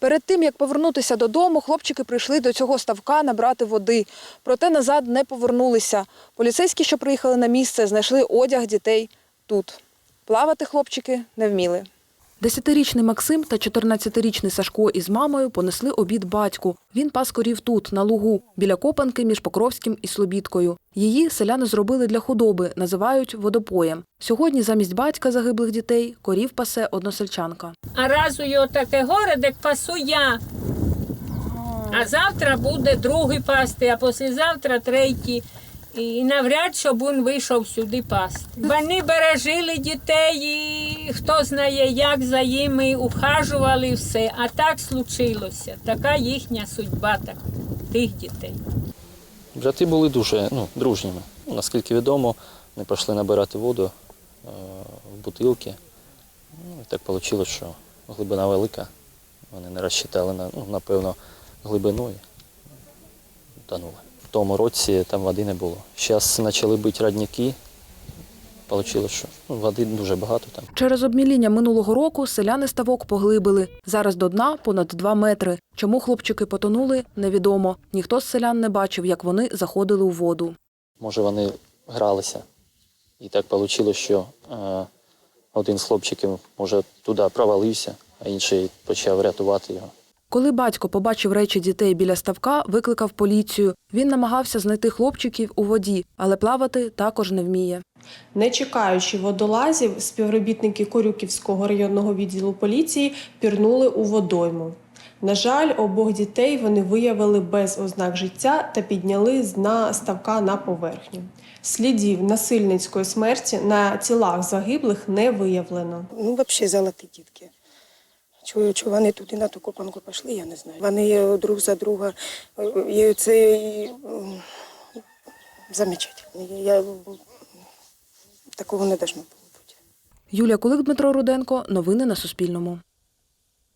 Перед тим, як повернутися додому, хлопчики прийшли до цього ставка набрати води. Проте назад не повернулися. Поліцейські, що приїхали на місце, знайшли одяг дітей тут. Плавати хлопчики не вміли. Десятирічний Максим та 14-річний Сашко із мамою понесли обід батьку. Він пас корів тут, на лугу, біля копанки між Покровським і Слобідкою. Її селяни зробили для худоби, називають водопоєм. Сьогодні замість батька загиблих дітей корів пасе односельчанка. А раз у його таке горе, так пасу я. А завтра буде другий пасти, а післязавтра третій. І навряд, щоб він вийшов сюди пасти. Вони бережили дітей, і хто знає, як за ними ухажували все. А так случилося. Така їхня судьба так, тих дітей. Брати були дуже ну, дружніми. Наскільки відомо, вони пішли набирати воду е, в бутилки. Ну, і так вийшло, що глибина велика. Вони не розчитали, ну, напевно, глибину і тонули. Тому році там води не було. Зараз почали бити родники. Вийшло, що ну, води дуже багато там. Через обміління минулого року селяни ставок поглибили. Зараз до дна понад два метри. Чому хлопчики потонули, невідомо. Ніхто з селян не бачив, як вони заходили у воду. Може, вони гралися. І так вийшло, що е, один з хлопчиків може туди провалився, а інший почав рятувати його. Коли батько побачив речі дітей біля ставка, викликав поліцію. Він намагався знайти хлопчиків у воді, але плавати також не вміє. Не чекаючи водолазів, співробітники Корюківського районного відділу поліції пірнули у водойму. На жаль, обох дітей вони виявили без ознак життя та підняли з дна ставка на поверхню. Слідів насильницької смерті на тілах загиблих не виявлено. Ну, взагалі золоті дітки. Чую, що вони туди на ту копанку пішли, я не знаю. Вони друг за друга. І це і, замечательно. Я, такого не должно було бути. Юлія Кулик, Дмитро Руденко. Новини на Суспільному.